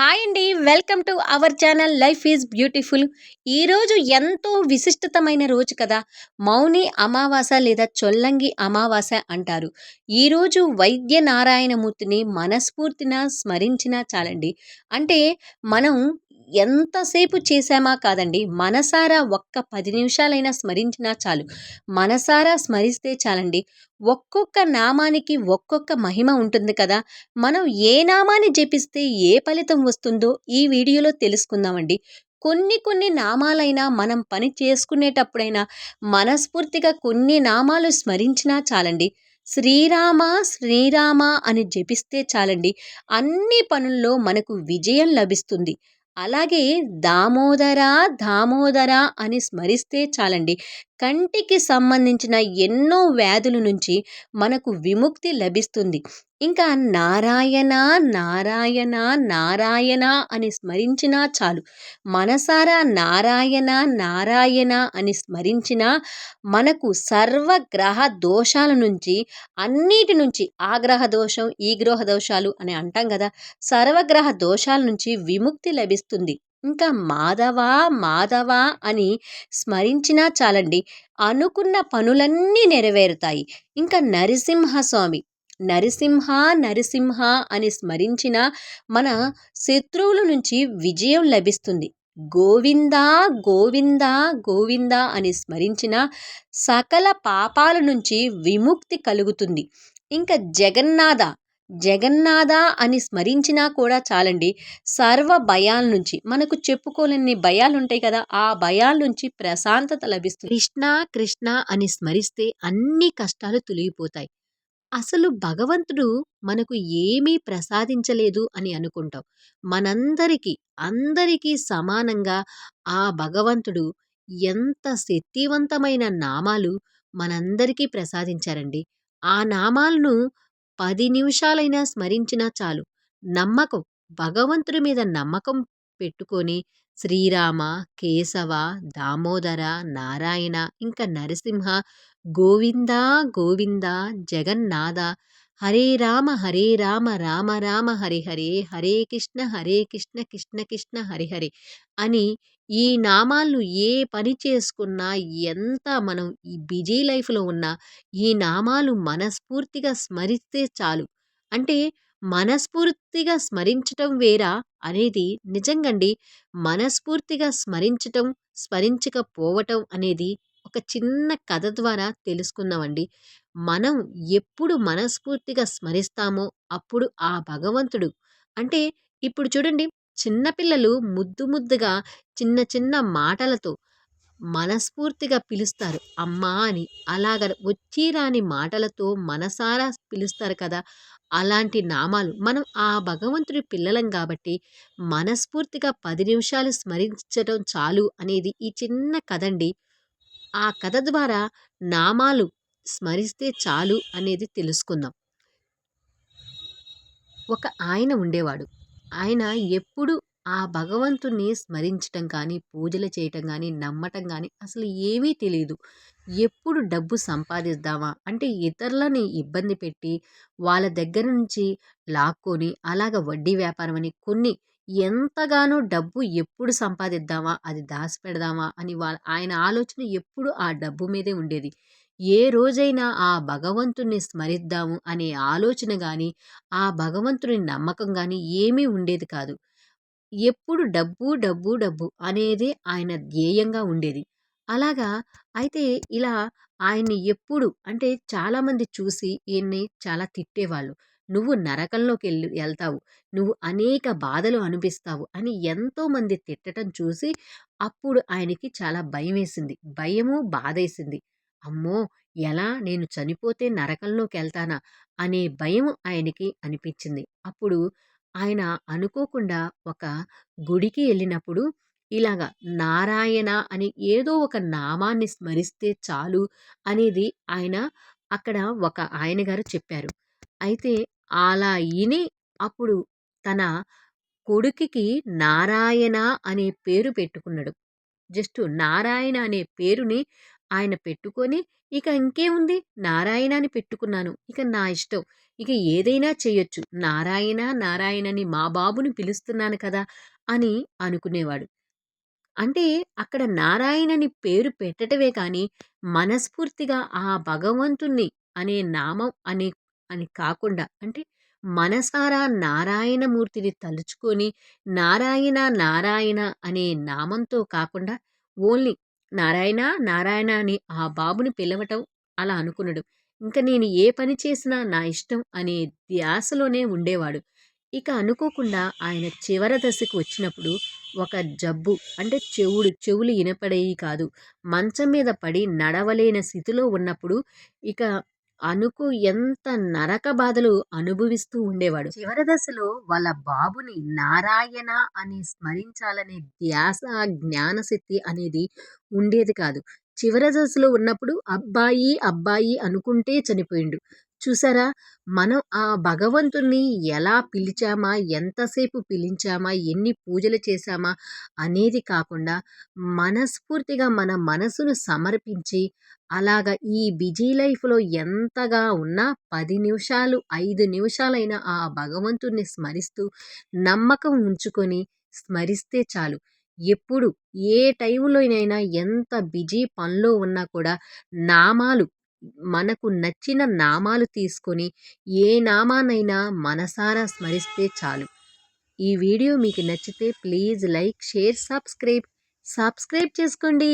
Hi అండి. Welcome to our channel. Life is beautiful. ఈరోజు ఎంతో విశిష్టతమైన రోజు కదా. మౌని అమావాస లేదా చొల్లంగి అమావాస అంటారు. ఈరోజు వైద్య నారాయణమూర్తిని మనస్ఫూర్తిన స్మరించినా చాలండి. అంటే మనం ఎంతసేపు చేశామా కాదండి. మనసారా ఒక్క పది నిమిషాలైనా స్మరించినా చాలు. మనసారా స్మరిస్తే చాలండి. ఒక్కొక్క నామానికి ఒక్కొక్క మహిమ ఉంటుంది కదా. మనం ఏ నామాన్ని జపిస్తే ఏ ఫలితం వస్తుందో ఈ వీడియోలో తెలుసుకుందామండి. కొన్ని కొన్ని నామాలైనా మనం పని చేసుకునేటప్పుడైనా మనస్ఫూర్తిగా కొన్ని నామాలు స్మరించినా చాలండి. శ్రీరామ శ్రీరామ అని జపిస్తే చాలండి. అన్ని పనుల్లో మనకు విజయం లభిస్తుంది. అలాగే దామోదర దామోదర అని స్మరిస్తే చాలండి. కంటికి సంబంధించిన ఎన్నో వ్యాధుల నుంచి మనకు విముక్తి లభిస్తుంది. ఇంకా నారాయణ నారాయణ నారాయణ అని స్మరించినా చాలు. మనసారా నారాయణ నారాయణ అని స్మరించిన మనకు సర్వగ్రహ దోషాల నుంచి అన్నిటి నుంచి ఆ గ్రహ దోషం ఈ గ్రహ దోషాలు అని అంటాం కదా సర్వగ్రహ దోషాల నుంచి విముక్తి లభిస్తుంది. ఇంకా మాధవ మాధవ అని స్మరించినా చాలండి. అనుకున్న పనులన్నీ నెరవేరుతాయి. ఇంకా నరసింహస్వామి నరసింహ నరసింహ అని స్మరించిన మన శత్రువుల నుంచి విజయం లభిస్తుంది. గోవింద గోవింద గోవింద అని స్మరించిన సకల పాపాల నుంచి విముక్తి కలుగుతుంది. ఇంకా జగన్నాథ జగన్నాథ అని స్మరించినా కూడా చాలండి సర్వ భయాల నుంచి మనకు చెప్పుకోలేని భయాలు ఉంటాయి కదా ఆ భయాల నుంచి ప్రశాంతత లభిస్తుంది. కృష్ణ కృష్ణ అని స్మరిస్తే అన్ని కష్టాలు తొలగిపోతాయి. అసలు భగవంతుడు మనకు ఏమీ ప్రసాదించలేదు అని అనుకుంటాం. మనందరికీ అందరికీ సమానంగా ఆ భగవంతుడు ఎంత శక్తివంతమైన నామాలు మనందరికీ ప్రసాదించారండి. ఆ నామాలను పది నిమిషాలైనా స్మరించినా చాలు. నమ్మకం భగవంతుడి మీద నమ్మకం పెట్టుకొని శ్రీరామ కేశవ దామోదర నారాయణ ఇంకా నరసింహ గోవిందా గోవిందా జగన్నాథ. హరే రామ హరే రామ రామ రామ హరి హరే హరే కృష్ణ హరే కృష్ణ కృష్ణ కృష్ణ హరి హరి అని ఈ నామాలను ఏ పని చేసుకున్నా ఎంత మనం ఈ బిజీ లైఫ్లో ఉన్నా ఈ నామాలు మనస్ఫూర్తిగా స్మరిస్తే చాలు. అంటే మనస్ఫూర్తిగా స్మరించటం వేరా అనేది నిజంగండి. మనస్ఫూర్తిగా స్మరించటం స్మరించకపోవటం అనేది ఒక చిన్న కథ ద్వారా తెలుసుకుందామండి. మనం ఎప్పుడు మనస్ఫూర్తిగా స్మరిస్తామో అప్పుడు ఆ భగవంతుడు. అంటే ఇప్పుడు చూడండి చిన్నపిల్లలు ముద్దు ముద్దుగా చిన్న చిన్న మాటలతో మనస్ఫూర్తిగా పిలుస్తారు. అమ్మా అని అలాగ వచ్చి రాని మాటలతో మనసారా పిలుస్తారు కదా! అలాంటి నామాలు మనం ఆ భగవంతుడి పిల్లలం కాబట్టి మనస్ఫూర్తిగా పది నిమిషాలు స్మరించడం చాలు అనేది ఈ చిన్న కథండి. ఆ కథ ద్వారా నామాలు స్మరిస్తే చాలు అనేది తెలుసుకుందాం. ఒక ఆయన ఉండేవాడు. ఆయన ఎప్పుడు ఆ భగవంతుణ్ణి స్మరించటం కానీ పూజలు చేయటం కానీ నమ్మటం కానీ అసలు ఏమీ తెలియదు ఎప్పుడు డబ్బు సంపాదిద్దామా? అంటే ఇతరులని ఇబ్బంది పెట్టి వాళ్ళ దగ్గర నుంచి లాక్కొని అలాగ వడ్డీ వ్యాపారం అని కొన్ని ఎంతగానో డబ్బు ఎప్పుడు సంపాదిద్దామా అది దాచిపెడదామా అని వా ఆయన ఆలోచన ఎప్పుడు ఆ డబ్బు మీదే ఉండేది. ఏ రోజైనా ఆ భగవంతుణ్ణి స్మరిద్దాము అనే ఆలోచన కానీ ఆ భగవంతుని నమ్మకం కానీ ఏమీ ఉండేది కాదు. ఎప్పుడు డబ్బు డబ్బు డబ్బు అనేది ఆయన ధ్యేయంగా ఉండేది. అలాగా అయితే ఇలా ఆయన్ని ఎప్పుడు అంటే చాలామంది చూసి ఈయన్ని చాలా తిట్టేవాళ్ళు. నువ్వు నరకంలోకి వెళ్ళి వెళ్తావు. నువ్వు అనేక బాధలు అనిపిస్తావు అని ఎంతోమంది తిట్టడం చూసి అప్పుడు ఆయనకి చాలా భయం వేసింది భయము బాధేసింది. అమ్మో! ఎలా నేను చనిపోతే నరకంలోకి వెళ్తానా? అనే భయం ఆయనకి అనిపించింది. అప్పుడు ఆయన అనుకోకుండా ఒక గుడికి వెళ్ళినప్పుడు ఇలాగా నారాయణ అని ఏదో ఒక నామాన్ని స్మరిస్తే చాలు అనేది ఆయన అక్కడ ఒక ఆయన గారు చెప్పారు. అయితే అలా విని అప్పుడు తన కొడుకుకి నారాయణ అనే పేరు పెట్టుకున్నాడు. జస్ట్ నారాయణ అనే పేరుని ఆయన పెట్టుకొని ఇక ఇంకేముంది? నారాయణ అని పెట్టుకున్నాను. ఇక నా ఇష్టం. ఇక ఏదైనా చేయొచ్చు. నారాయణ నారాయణని మా బాబుని పిలుస్తున్నాను కదా అని అనుకునేవాడు. అంటే అక్కడ నారాయణని పేరు పెట్టటమే కానీ మనస్ఫూర్తిగా ఆ భగవంతుణ్ణి అనే నామం అనే అని కాకుండా అంటే మనసారా నారాయణమూర్తిని తలుచుకొని నారాయణ నారాయణ అనే నామంతో కాకుండా ఓన్లీ నారాయణ నారాయణ అని ఆ బాబుని పిలవటం అలా అనుకున్నాడు. ఇంకా నేను ఏ పని చేసినా నా ఇష్టం అనే ధ్యాసలోనే ఉండేవాడు. ఇక అనుకోకుండా ఆయన చివరి దశకు వచ్చినప్పుడు ఒక జబ్బు అంటే చెవుడు చెవులు ఇనపడేవి కాదు. మంచం మీద పడి నడవలేని స్థితిలో ఉన్నప్పుడు ఇక అనుకు ఎంత నరక బాధలు అనుభవిస్తూ ఉండేవాడు. చివరి దశలో వాళ్ళ బాబుని నారాయణ అని స్మరించాలనే ధ్యాస జ్ఞానశక్తి అనేది ఉండేది కాదు. చివరి దశలో ఉన్నప్పుడు అబ్బాయి అబ్బాయి అనుకుంటే చనిపోయిండు. చూసారా? మనం ఆ భగవంతుణ్ణి ఎలా పిలిచామా? ఎంతసేపు పిలిచామా? ఎన్ని పూజలు చేశామా? అనేది కాకుండా మనస్ఫూర్తిగా మన మనసును సమర్పించి అలాగ ఈ బిజీ లైఫ్లో ఎంతగా ఉన్నా పది నిమిషాలు ఐదు నిమిషాలైనా ఆ భగవంతుణ్ణి స్మరిస్తూ నమ్మకం ఉంచుకొని స్మరిస్తే చాలు. ఎప్పుడు ఏ టైంలోనైనా ఎంత బిజీ పనిలో ఉన్నా కూడా నామాలు మనకు నచ్చిన నామాలు తీసుకొని ఏ నామానైనా మనసారా స్మరిస్తే చాలు. ఈ వీడియో మీకు నచ్చితే please like share subscribe. Subscribe చేసుకోండి.